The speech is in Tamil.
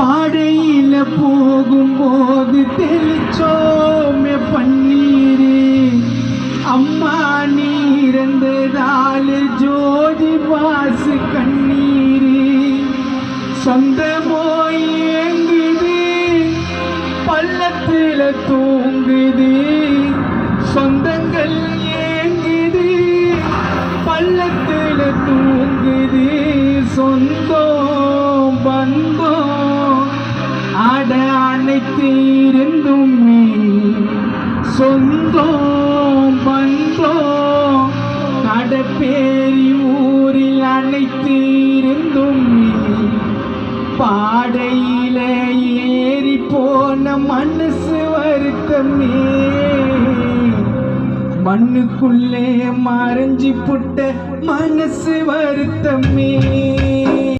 பாடையில போகும்போது தெளிச்சோமே பன்னீரே. அம்மா நீரந்ததால ஜோதி பாசு கண்ணீரே. சொந்தமோ இயங்குது பள்ளத்தில் தூங்குது சொந்தோம் பந்தம் கடப்பேரி ஊரில் அனைத்திருந்தும் பாடையில ஏறி போன மனசு வருத்தமே. மண்ணுக்குள்ளே மறைஞ்சி புட்ட மனசு வருத்தமே.